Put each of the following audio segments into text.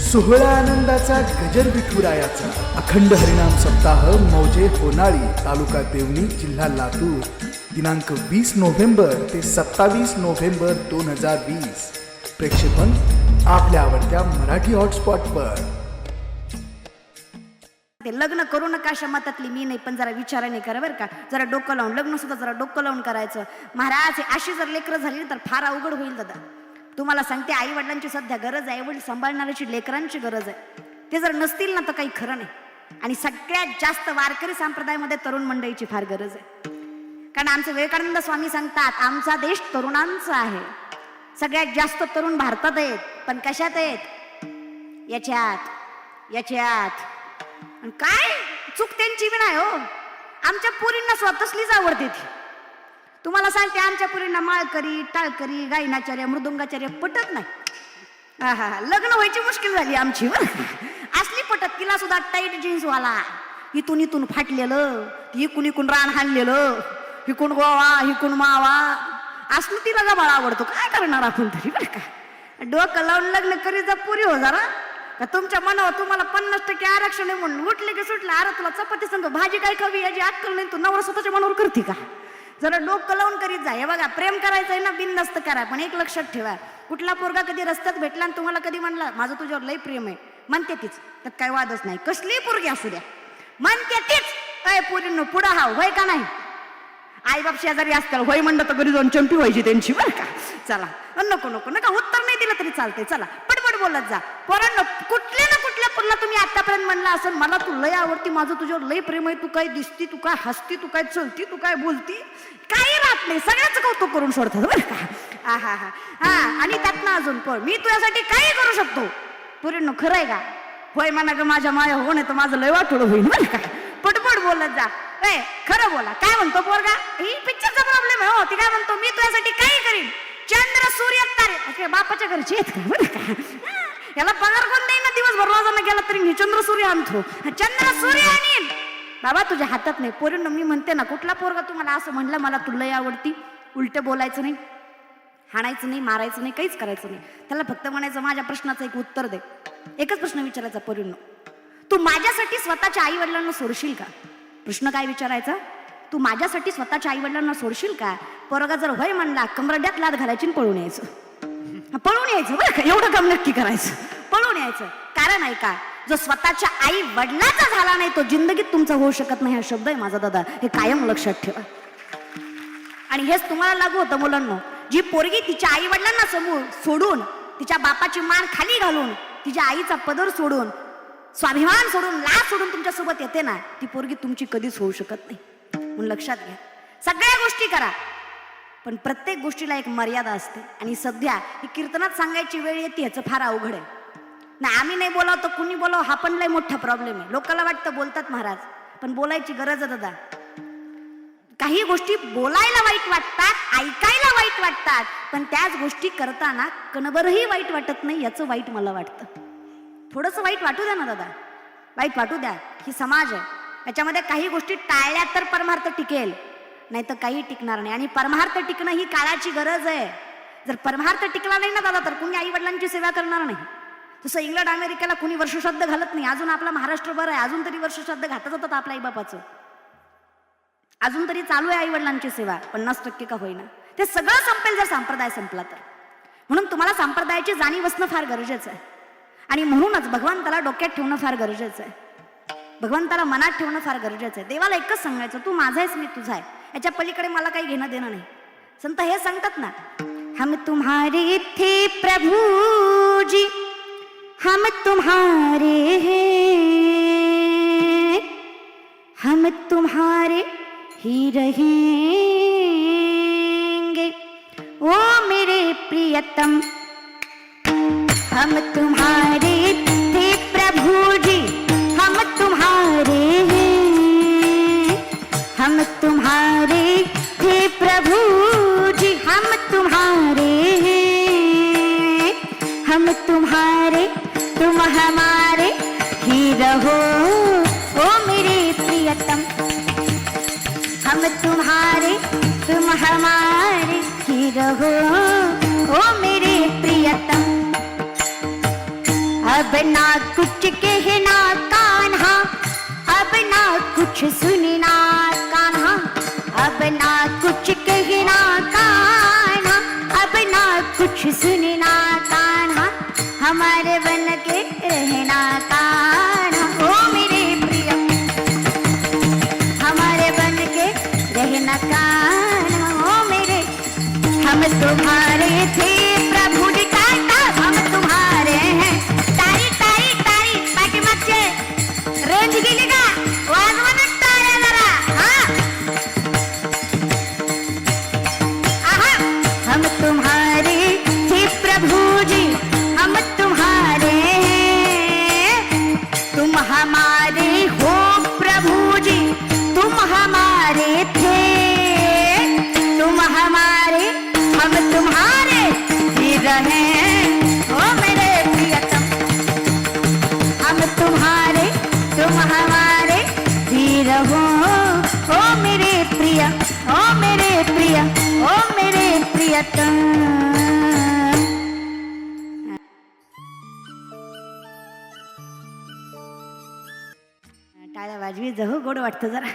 सोहळा आनंदाचा गजर विठुरायाचा. अखंड हरिणाम सप्ताह मौजे होनाळी तालुका देवणी जिल्हा लातूर. दिनांक वीस नोव्हेंबर ते सत्तावीस नोव्हेंबर दोन हजार वीस. प्रेक्षेपण आपल्या आवडत्या मराठी हॉटस्पॉटवर ते लग्न करू नका अशा मतातली मी नाही पण जरा विचाराने करा बरं का. जरा डोकं लावून लग्न सुद्धा जरा डोकं लावून करायचं. महाराज अशी जर लेकरं झाली तर फार अवघड होईल दादा. तुम्हाला सांगते आई वडिलांची सध्या गरज आहे वडील सांभाळणाऱ्याची लेकरांची गरज आहे. ते जर नसतील ना तर काही खरं नाही. आणि सगळ्यात जास्त वारकरी संप्रदायामध्ये तरुण मंडळीची फार गरज आहे. कारण आमचे विवेकानंद स्वामी सांगतात आमचा देश तरुणांचा आहे. सगळ्यात जास्त तरुण भारतात आहेत पण कशात आहेत? याच्यात याच्यात काय? चूक त्यांची बी नाही हो. आमच्या पुरींना स्वतःसलीच आवडते ती. तुम्हाला सांगते आमच्या पुरींना माळकरी टाळकरी गायनाचार्य मृदुंगाचार्य पटत नाही. हा हा हा. लग्न व्हायची मुश्किल झाली आमची असली पटत तिला सुद्धा टाईट जीन्स वाला. इथून इथून फाटलेलं इकून इकून रान हाणलेलं इकून गोवा इकून मावा. असलं तिला जबाळ आवडतो. काय करणार आपण तरी बरं का? डोकं लावून लग्न करी जा पुरी हो जरा. का तुमच्या मनावर तुम्हाला पन्नास टक्के आरक्षण आहे म्हणून उठले की सुटले अरे तुला चपाती संघ भाजी काय खावी याची अक्कल नाही तू नवरा स्वतःच्या मनावर करते का? जरा डोकं लावून करीत जा. हे बघा प्रेम करायचं आहे ना बिनदस्त करा. पण एक लक्षात ठेवा. कुठला पोरगा कधी रस्त्यात भेटला आणि तुम्हाला कधी म्हणला माझं तुझ्यावर लय प्रेम आहे. म्हणते तीच. त्यात काय वादच नाही. कसली पोरगी असू द्या. म्हणते तीच. अय पोरींनो पुढं हा होय का नाही? आई बाप शेजारी असतात होय म्हणलं तर घरी जाऊन चंपी व्हायची त्यांची बरं का? चला. नको नको. नका. उत्तर नाही दिलं तरी चालतंय. चला. पटपट बोलत जा. पोरांना कुठली ना असं असेल मला तू लय आवडती माझं तुझ्यावर लय प्रेम आहे तू काय दिसती तू काय हसती तू काय चलती तू काय बोलती काही बात नाही. सगळ्याच कौतुक करून सोडतात बरं का? हा हा. हा आणि त्यातनं अजून पण मी तुझ्यासाठी काही करू शकतो. पुरेनो खरं आहे का? होय म्हणा ग माझ्या माया हो नाही तर माझं लय वाटोळ होईल बरं का? पटपट बोलत जा. ए खरं बोला काय म्हणतो पोरगा? ही पिक्चरचा प्रॉब्लेम आहे हो ती काय म्हणतो मी तुझ्यासाठी काही करीन. चंद्र सूर्य तारे. बापाच्या घरचे आहेत का? बरं का? याला पगार कोण देईन? ना दिवसभर रोजानं गेला तरी मी चंद्र सूर्य आणतो. चंद्र सूर्य आणीन बाबा तुझ्या हातात नाही. पोरींनो मी म्हणते ना कुठला पोरगा तुम्हाला असं म्हणलं मला तुला लय आवडती? उलट बोलायचं नाही हाणायचं नाही मारायचं नाही काहीच करायचं नाही. त्याला फक्त म्हणायचं माझ्या प्रश्नाचं एक उत्तर दे. एकच प्रश्न विचारायचा पोरींनो. तू माझ्यासाठी स्वतःच्या आई वडिलांना सोडशील का? प्रश्न काय विचारायचा? तू माझ्यासाठी स्वतःच्या आई वडिलांना सोडशील का? पोरगा जर होय म्हणला कमरड्यात लाद घालायची आणि पळून यायचं. पळून यायचं बरं का? एवढं काम नक्की करायचं? पळून यायचं. कारण आहे का जो स्वतःच्या आई वडिलाचा झाला नाही तो जिंदगीत तुमचा होऊ शकत नाही हा शब्द आहे माझा दादा. हे कायम लक्षात ठेवा. आणि हेच तुम्हाला लागू होतं मुलांना. जी पोरगी तिच्या आई वडिलांना समोर सोडून तिच्या बापाची मान खाली घालून तिच्या आईचा पदर सोडून स्वाभिमान सोडून लाज सोडून तुमच्यासोबत येते ना ती पोरगी तुमची कधीच होऊ शकत नाही. म्हणून लक्षात घ्या. सगळ्या गोष्टी करा. पण प्रत्येक गोष्टीला एक मर्यादा असते. आणि सध्या ही कीर्तनात सांगायची वेळ येते ह्याचं फार अवघड आहे. नाही आम्ही नाही बोलाव तर कुणी बोलाव हा पण लय मोठा प्रॉब्लेम आहे. लोकांना वाटतं बोलतात महाराज पण बोलायची गरज आहे दादा. काही गोष्टी बोलायला वाईट वाटतात ऐकायला वाईट वाटतात पण त्याच गोष्टी करताना कणबरही वाईट वाटत नाही याचं वाईट मला वाटतं. थोडंसं वाईट वाटू द्या ना दादा. वाईट वाटू द्या. ही समाज आहे. याच्यामध्ये काही गोष्टी टाळल्या तर परमार्थ टिकेल. नाही तर काही टिकणार नाही. आणि परमार्थ टिकणं ही काळाची गरज आहे. जर परमार्थ टिकला नाही ना दादा तर कुणी आई वडिलांची सेवा करणार नाही. तसं इंग्लंड अमेरिकेला कुणी वर्षश्राद्ध घालत नाही. अजून आपला महाराष्ट्र बरं आहे. अजून तरी वर्षश्राद्ध घातच होतात आपल्या आईबापाचं. अजून तरी चालू आहे आईवडिलांची सेवा पन्नास टक्के का होईना. ते सगळं संपेल जर संप्रदाय संपला तर. म्हणून तुम्हाला संप्रदायाची जाणीव असणं फार गरजेचं आहे. आणि म्हणूनच भगवंताला डोक्यात ठेवणं फार गरजेचं आहे. भगवंताला मनात ठेवणं फार गरजेचं आहे. देवाला एकच सांगायचं तू माझा आहेस मी तुझा आहे. याच्या पलीकडे मला काही घेणं देणं नाही. संत हे सांगतात ना हम तुम्हारे थे प्रभु जी हम तुम्हारे हैं हम तुम्हारे ही रहेंगे। ओ मेरे प्रियतम हम तुम्हारे थे प्रभु जी तुम्हारे थे प्रभु जी, हम तुम्हारे हैं। हम तुम्हारे, तुम हमारे ही रहो, ओ मेरे प्रियतम। हम तुम्हारे, तुम हमारे ही रहो, ओ मेरे प्रियतम। अब ना कुछ कहना कान्हा, अब ना कुछ सुनना अब ना कुछ कहना काना अब ना कुछ सुन हमारे हो प्रभु जी, तुम हमारे थे। तुम हमारे, हम तुम्हारे ही रहे ओ मेरे प्रियतम, हम तुम्हारे, तुम हमारे ही रहो। ओ मेरे प्रिय, ओ मेरे प्रिय, ओ मेरे प्रियतम। वाजवी जहू गोड वाटतं जरा.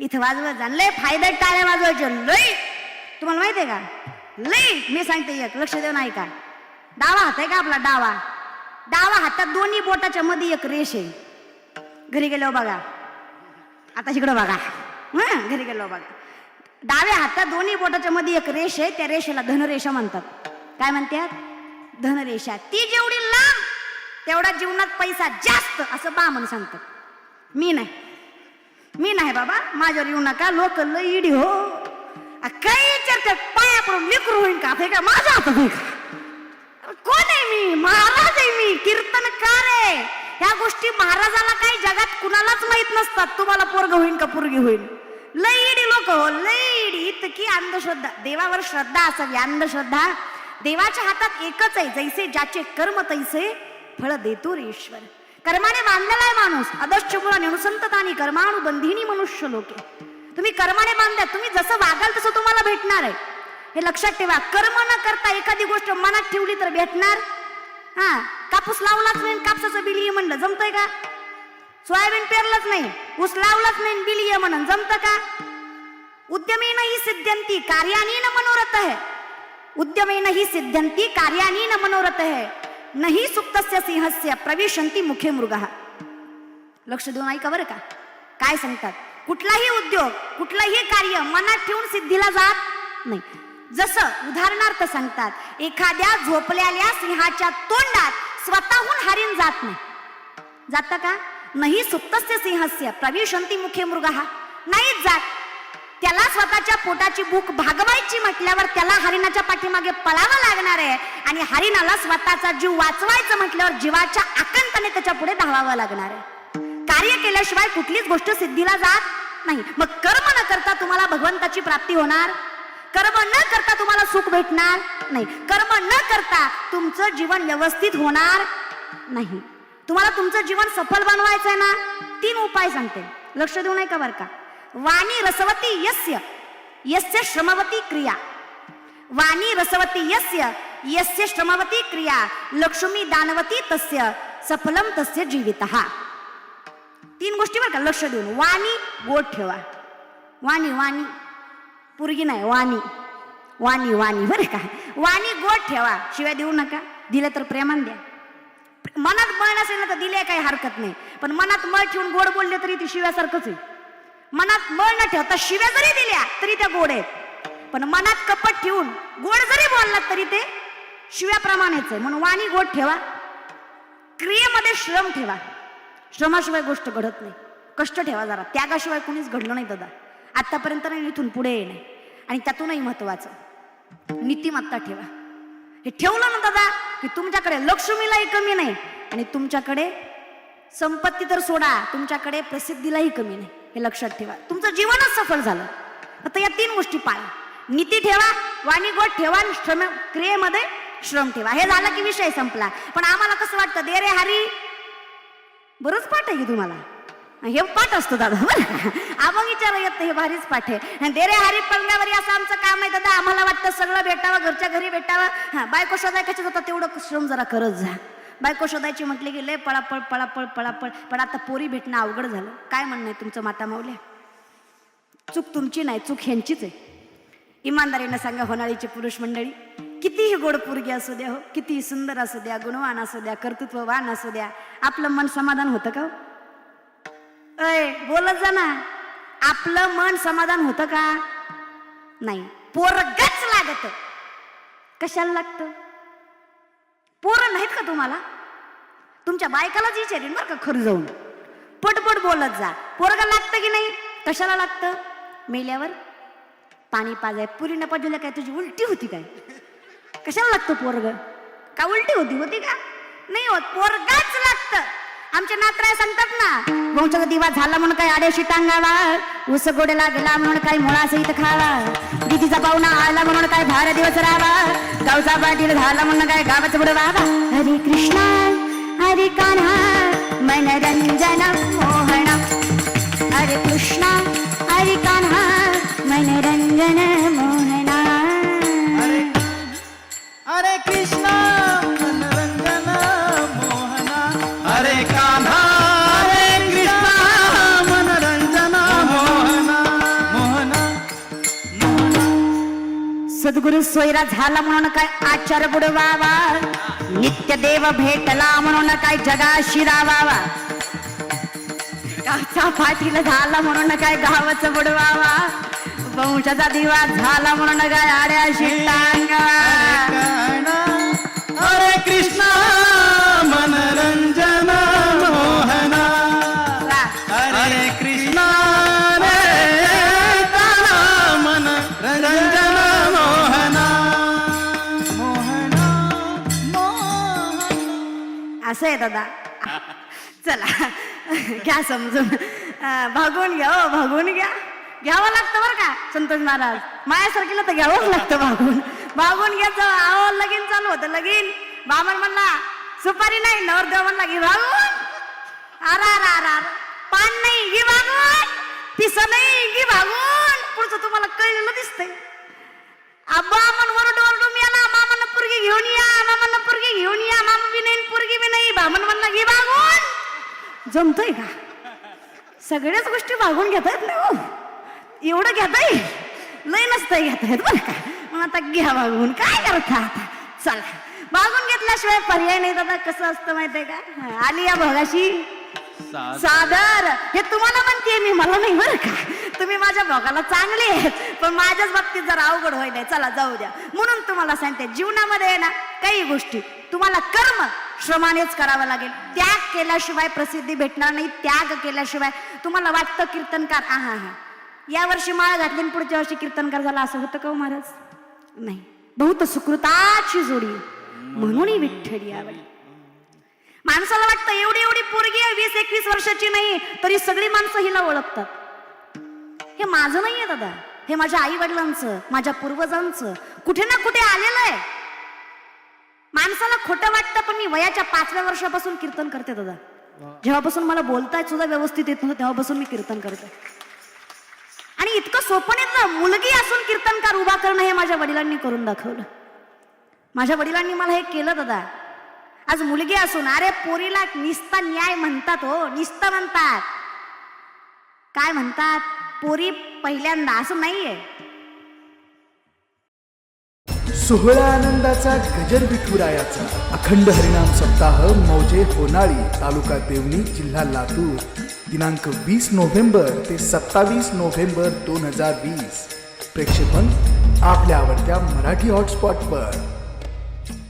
इथं वाजवत जा. लय फायदा टाळ्या वाजवायचे लय. तुम्हाला माहिती आहे का? लय. मी सांगते एक. लक्ष देऊ नाही का डावा हात आहे का आपला? डावा. डावा हातात दोन्ही बोटाच्या मध्ये एक रेष आहे. घरी गेलो बघा. आता इकडं बघा. हं? घरी गेलो बघा. डाव्या हातात दोन्ही बोटाच्या मध्ये एक रेष आहे. त्या रेषेला धनरेषा म्हणतात. काय म्हणतात? धनरेषा. ती जेवढी लांब तेवढा जीवनात पैसा जास्त असं बा म्हणून सांगतात. मी नाही. मी नाही बाबा. माझ्यावर येऊ नका. लोक लईडी इडी हो. काही काय विचारतात पाया पडून लेकरू होईन का? हे का? माझ्या हात कोण आहे मी? महाराज आहे मी. कीर्तनकार आहे. ह्या गोष्टी महाराजाला काही जगात कुणालाच माहीत नसतात. तुम्हाला पोरग होईन का पोरगी होईल लईडी लोक हो. लईडी इतकी अंधश्रद्धा. देवावर श्रद्धा असावी. अंधश्रद्धा देवाच्या हातात एकच आहे. जैसे ज्याचे कर्म तैसे फळ देतो रे ईश्वर. कर्माने बांधलेला आहे माणूस. आदर्श मुळाने अनुसंततानी कर्माणु बंधिनी मनुष्य लोके. तुम्ही कर्माने बांधल्या तुम्ही जसं वागाल तसं तुम्हाला भेटणार आहे. हे लक्षात ठेवा कर्म न करता एखादी गोष्ट मनात ठेवली तर भेटणार. हा कापूस लावलाच नाही कापसाचं बिल ये म्हणलं जमतंय का? सोयाबीन पेरलंच नाही ऊस लावलाच नाही बिल ये म्हणून जमतं का? उद्यमेन ही सिद्ध्यंती कार्यानी न मनोरथ आहे. उद्यमेन ही सिद्ध्यंती कार्यानी न मनोरथ आहे. नाही सुप्तस्य सिंहस्य प्रविशंती मुखे मृग। लक्ष देऊन ऐका बरं का? काय सांगतात? कुठलाही उद्योग कुठलंही कार्य मनात ठेवून सिद्धीला जात नाही. जसं उदाहरणार्थ सांगतात एखाद्या झोपलेल्या सिंहाच्या तोंडात स्वतःहून हरिण जात नाही. जात का? नाही सुप्तस्य सिंहस्य प्रविशंती मुखे मृग. नाहीच जात. त्याला स्वतःच्या पोटाची भूक भागवायची म्हटल्यावर त्याला हरिणाच्या पाठीमागे पळावं लागणार आहे. आणि हरिणाला स्वतःचा जीव वाचवायचं म्हटल्यावर जीवाच्या आकंताने त्याच्या पुढे धावावं लागणार आहे. कार्य केल्याशिवाय कुठलीच गोष्ट सिद्धीला जात नाही. मग कर्म न करता तुम्हाला भगवंताची प्राप्ती होणार? कर्म न करता तुम्हाला सुख भेटणार नाही. कर्म न करता तुमचं जीवन व्यवस्थित होणार नाही. तुम्हाला तुमचं जीवन सफल बनवायचं आहे ना? तीन उपाय सांगते. लक्ष देऊ नये का बरं का? वाणी रसवती यस्य यस्य श्रमवती क्रिया. वाणी रसवती यस्य यस्य श्रमवती क्रिया. लक्ष्मी दानवती तस्य सफलम तस्य जीवित. तीन गोष्टी का लक्ष देऊन. वाणी गोड ठेवा. वाणी वाणी. पुरगी नाही वाणी. वाणी वाणी बरं का. वाणी गोड ठेवा. शिवाय देऊ नका. दिले तर प्रेमान द्या. मनात मळ नसेल ना तर दिले काही हरकत नाही. पण मनात मळ ठेवून गोड बोलले तरी ती शिव्यासारखंच आहे. मनात मळ न ठेवता शिव्या जरी दिल्या तरी त्या गोड आहेत. पण मनात कपट ठेवून गोड जरी बोललात तरी ते शिव्याप्रमाणेच आहे. म्हणून वाणी गोड ठेवा. क्रियेमध्ये श्रम ठेवा. श्रमाशिवाय गोष्ट घडत नाही. कष्ट ठेवा जरा. त्यागाशिवाय कुणीच घडलं नाही दादा. आतापर्यंत नाही इथून पुढे येणे. आणि त्यातूनही महत्वाचं नीतिमत्ता ठेवा. हे ठेवलं ना दादा की तुमच्याकडे लक्ष्मीलाही कमी नाही आणि तुमच्याकडे संपत्ती तर सोडा. तुमच्याकडे प्रसिद्धीलाही कमी नाही. हे लक्षात ठेवा. तुमचं जीवनच सफल झालं. आता या तीन गोष्टी पाळा. नीती ठेवा वाणी गोट ठेवा आणि श्रम क्रियेमध्ये श्रम ठेवा. हे झालं की विषय संपला. पण आम्हाला कसं वाटतं? दे रे हरी. बरंच पाठ आहे की तुम्हाला? हे पाठ असतो दादा बरं का? विचार येत हे भारीच पाठ आहे. दे रे हरी पडल्यावर असं आमचं काम आहे दादा. आम्हाला वाटतं सगळं भेटावं घरच्या घरी भेटावं. हां बायको शोधाय होतं तेवढं श्रम जरा करत जा. बायको शोधायची म्हटले की लय पळापळ पळापळ पळापळ. पण आता पोरी भेटणं अवघड झालं. काय म्हणणं आहे तुमचं माता माऊल्या चूक तुमची नाही चूक ह्यांचीच आहे. इमानदारीनं सांगा होणाळीची पुरुष मंडळी. कितीही गोड पुरगी असू द्या हो कितीही सुंदर असू द्या गुणवान असू द्या कर्तृत्ववान असू द्या आपलं मन समाधान होतं का हो? अय बोलत जा ना. आपलं मन समाधान होतं का? नाही. पोरगच लागत. कशाला लागतं? पोरं नाहीत का तुम्हाला? तुमच्या बायकालाच विचारेन बरं का खरं जाऊन. पटपट बोलत जा. पोरगा लागतं की नाही? कशाला लागतं? मेल्यावर? पाणी पाजाय. पुरी न पाजूला काय? तुझी उलटी होती काय? कशाला लागतं पोरग? का उलटी होती? होती का? नाही होत. पोरगाच लागतं. आमचे नातराय सांगतात ना वंशाचा दिवा झाला म्हणून काय आड्याशी टांगावा ऊस गोड्याला गेला म्हणून काय मुळा सहित खावा दिदीचा पाहुणा आला म्हणून काय भार दिवस राहावा गावचा पाटील झाला म्हणून काय गावाचं बुडवावा. हरे कृष्णा हरे कान्हा मनरंजन मोहना. हरे कृष्णा हरे कान्हा मनरंजन सोयरा झाला म्हणून काय आचार बुडवावा? नित्य देव भेटला म्हणून काय जगा शिरावावा गावचा पाटील झाला म्हणून काय गावच बुडवावा? वंशाचा दिवा झाला म्हणून काय आड्या शिटांगा असं आहे दादा. चला घ्या समजून. भागून भागवून घ्या हो भागवून घ्या. घ्यावं लागतं बरं का संतोष महाराज? माझ्यासारखीला तर घ्यावंच लागतं भागून. भागून घ्यायचं अहो लगीन चालू होतं लगीन. बामण म्हणला सुपारी नाही नवरदेव म्हणला घे भागून. अरा अरा अरा पान नाही घे भागून. पिस नाही घे भागून. पुढचं तुम्हाला कळलेलं दिसतंय. आबा मन वरडू वरडू मी जमतोय का? सगळ्याच गोष्टी भागून घेता येत नाही हो. एवढं घेता येईल लय नसतंय घेता येत बरं का? मग आता घ्या भागून काय करता आता? चला. भागून घेतल्याशिवाय पर्याय नाही दादा. कसं असतं माहितीये का? आली या भोगाशी. सादर. हे तुम्हाला म्हणते मी मला नाही बरं का? तुम्ही माझ्या भोगाला चांगले आहेत पण माझ्याच बाबतीत जरा अवघड होईल चला जाऊ द्या. म्हणून तुम्हाला सांगते जीवनामध्ये आहे ना काही गोष्टी तुम्हाला कर्म श्रमानेच करावं लागेल. त्याग केल्याशिवाय प्रसिद्धी भेटणार नाही त्याग केल्याशिवाय. तुम्हाला वाटतं कीर्तनकार हा हा या वर्षी माळ घातली पुढच्या वर्षी कीर्तनकार झाला असं होतं का हो महाराज? नाही. बहुत सुकृताची जोडी. म्हणून विठ्ठली आवडली. माणसाला वाटतं एवढी एवढी पोरगी आहे वीस एकवीस वर्षाची नाही तरी सगळी माणसं हिला ओळखतात. हे माझं नाहीये दादा. हे माझ्या आई वडिलांचं माझ्या पूर्वजांचं. कुठे ना कुठे आलेलं आहे. माणसाला खोटं वाटतं पण मी वयाच्या पाचव्या वर्षापासून कीर्तन करते दादा. जेव्हापासून मला बोलताय सुद्धा व्यवस्थित येत नव्हतं तेव्हापासून मी कीर्तन करते. आणि इतकं सोपं नाही ना मुलगी असून कीर्तनकार उभा करणं हे माझ्या वडिलांनी करून दाखवलं. माझ्या वडिलांनी मला हे केलं दादा. आज मुलगी असून अरे पोरीला निस्ता न्याय म्हणतात हो निस्त म्हणतात. काय म्हणतात? पोरी पहिल्यांदा असं नाहीये. सोहळा आनंदाचा गजर विठुरायाचा. अखंड हरिणाम सप्ताह मौजे होनाळी तालुका देवणी जिल्हा लातूर. दिनांक वीस नोव्हेंबर ते सत्तावीस नोव्हेंबर दोन हजार वीस. प्रेक्षेपण आपल्या आवडत्या मराठी हॉटस्पॉटवर.